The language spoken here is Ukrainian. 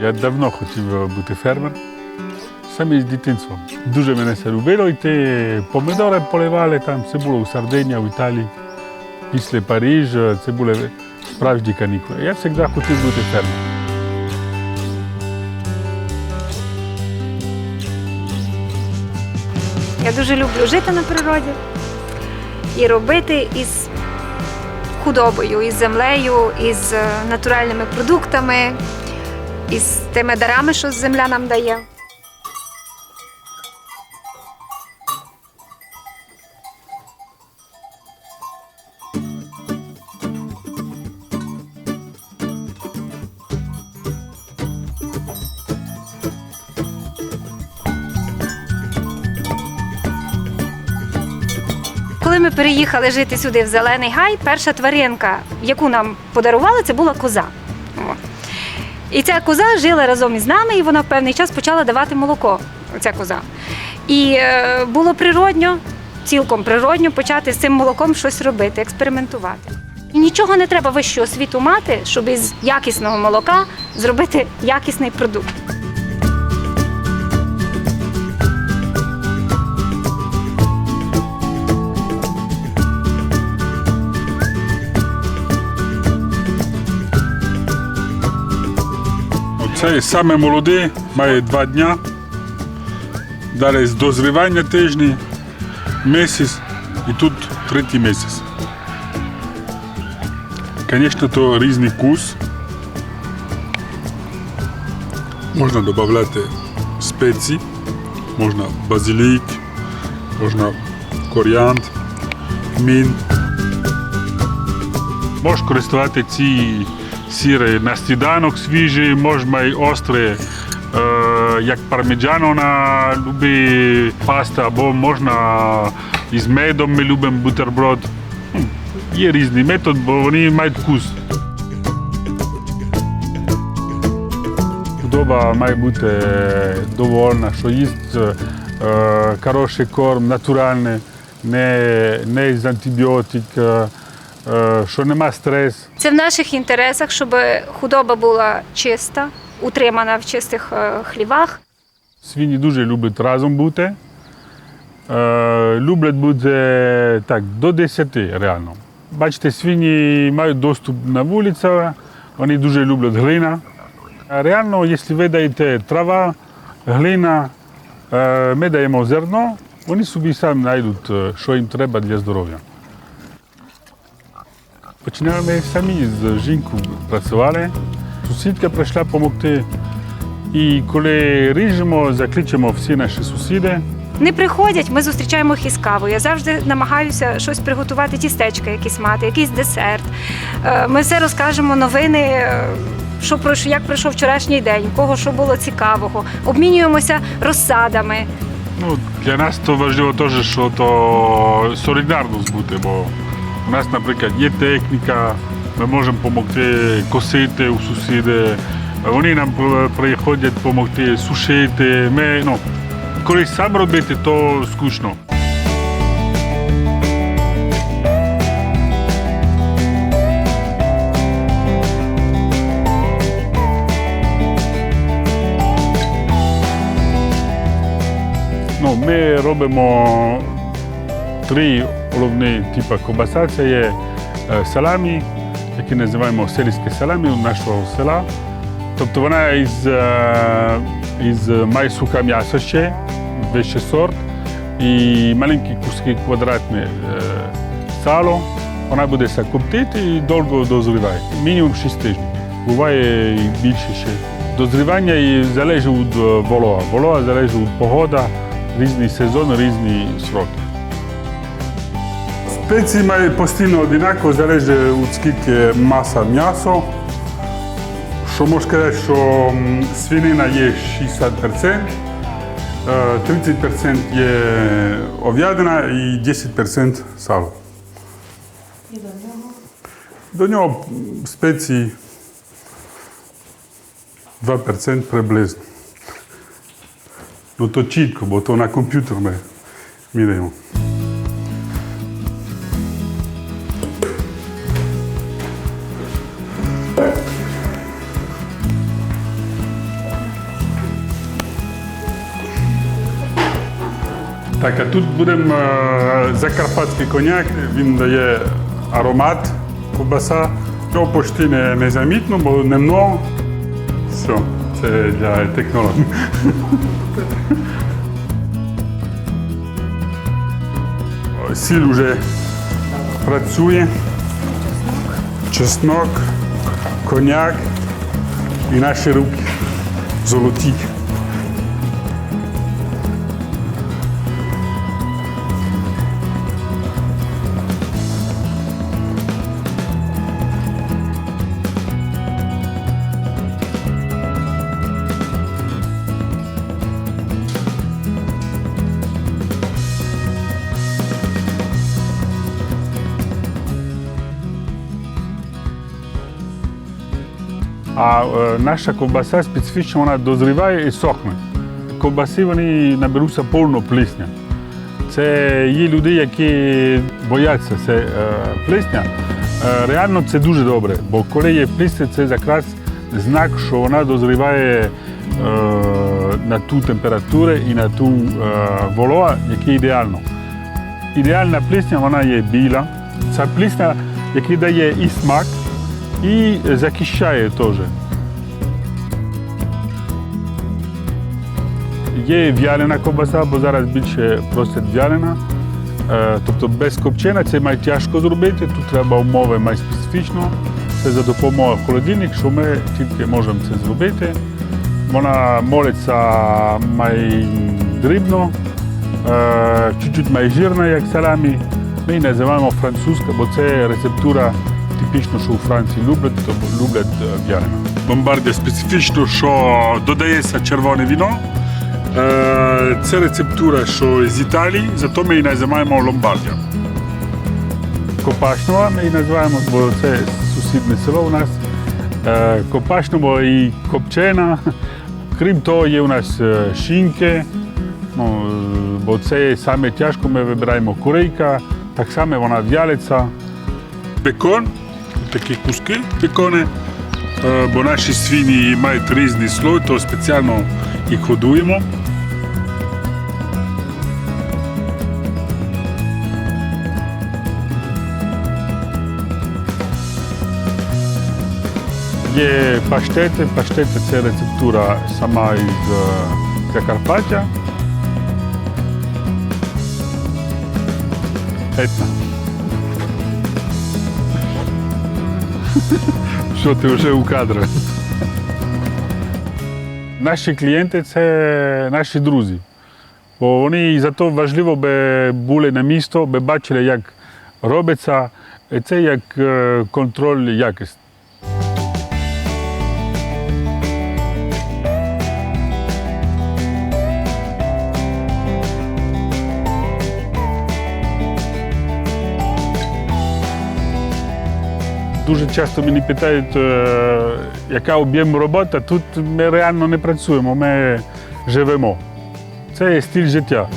Я давно хотів бути фермер, саме з дитинства. Дуже мене це любило йти. Помидори поливали там, це було у Сардині, в Італії. Після Парижа це були справжні канікули. Я завжди хотів бути фермером. Я дуже люблю жити на природі і робити із худобою, із землею, із е, натуральними продуктами, із тими дарами, що земля нам дає. Коли ми переїхали жити сюди, в Зелений Гай, перша тваринка, яку нам подарували, це була коза. О. І ця коза жила разом із нами, і вона в певний час почала давати молоко. Ця коза. І е, було природньо, цілком природньо почати з цим молоком щось робити, експериментувати. Нічого не треба вищого освіту мати, щоб із якісного молока зробити якісний продукт. Оце саме молоде, має два дні. Далі дозрівання тижні, місяць і тут третій місяць. Звісно, то різний вкус. Можна додати спеції, можна базилік, можна коріандр, мін. Можеш користувати ці сіри на сніданок свіжі, можна й острі, е, як парміджано на любі паста, або можна із медом ми любимо бутерброд. Є різний метод, бо вони мають вкус. Худоба має бути е, довольна, що їсть е, хороший корм, натуральний, не, не з антибіотик, е, е, що нема стресу. Це в наших інтересах, щоб худоба була чиста, утримана в чистих е, хлівах. Свині дуже люблять разом бути. Е, люблять бути так, до 10 реально. Бачите, свині мають доступ на вулицю, вони дуже люблять глина. Реально, якщо ви даєте трава, глина, е, ми даємо зерно, вони собі самі знайдуть, е, що їм треба для здоров'я. Починали ми самі з жінкою працювали. Сусідка прийшла допомогти. І коли ріжемо, закличемо всі наші сусіди. Не приходять, ми зустрічаємо їх із кавою. Я завжди намагаюся щось приготувати, тістечка якісь мати, якийсь десерт. Е, Ми все розкажемо новини, е, що пройш- як пройшов вчорашній день, кого що було цікавого. Обмінюємося розсадами. Ну, для нас то важливо теж, що то солідарність бути, бо у нас, наприклад, є техніка, ми можемо допомогти косити у сусіди, вони нам приходять допомогти сушити. Ми, ну, коли сам робити, то скучно. Ми робимо три головні типи ковбаса. Це є саламі, які називаємо селійське саламі нашого села. Тобто вона із, із має сухе м'ясо ще, вищий сорт, і маленькі куски квадратні е, сало. Вона буде коптити і довго дозріває. Мінімум 6 тижнів. Буває і більше ще. Дозрівання залежить від волога. Волога залежить від погоди, різні сезони, різні сроки. Спеції мають постійно однаково, залежить від скільки маса м'ясо. Що можу сказати, що свинина є 60%, е, 30% є ов'ядина і 10% сало. До нього м, спеції 2% приблизно. Ну то чітко, бо то на комп'ютер ми міряємо. Так, а тут будемо е, закарпатський коняк, він дає аромат ковбаса. Його почти не, незамітно, бо немного. Все, це для технологів. Сіль вже працює. Чеснок, коняк і наші руки золоті. А е, наша ковбаса специфічно вона дозріває і сохне. Ковбаси вони наберуться повно плісня. Це є люди, які бояться це е, плісня. Е, реально це дуже добре, бо коли є плісня, це якраз знак, що вона дозріває на ту температуру і на ту волога, яке ідеально. Ідеальна плісня вона є біла. Ця плісня, яка дає і смак, і захищає теж. Є в'ялена ковбаса, бо зараз більше просять в'ялена. Е, Тобто без копчена це має тяжко зробити, тут треба умови має специфічно. Це за допомогою холодильник, що ми тільки можемо це зробити. Вона молиться має дрібно, е, чуть-чуть має жирна, як саламі. Ми її називаємо французька, бо це рецептура типічно, що у Франції люблять, то люблять е, в'ялена. Бомбардія специфічно, що додається червоне віно. Е, Це рецептура, що з Італії, зато ми її називаємо ломбардія. Копашнова ми її називаємо, бо це сусідне село у нас. Е, Копашнова і копчена. Крім того, є у нас шинки, ну, бо це саме тяжко ми вибираємо курейка, так само вона в'ялиться. Бекон, такі куски бекони, е, бо наші свині мають різний слой, то спеціально їх годуємо. Є паштети. Паштети це рецептура сама із е, Закарпаття. Етна. Що ти вже у кадрі? Наші клієнти це наші друзі. Бо вони за то важливо би були на місто, би бачили, як робиться. Це як е, контроль якості. Дуже часто мені питають, е, яка об'єм робота. Тут ми реально не працюємо, ми живемо. Це є стиль життя.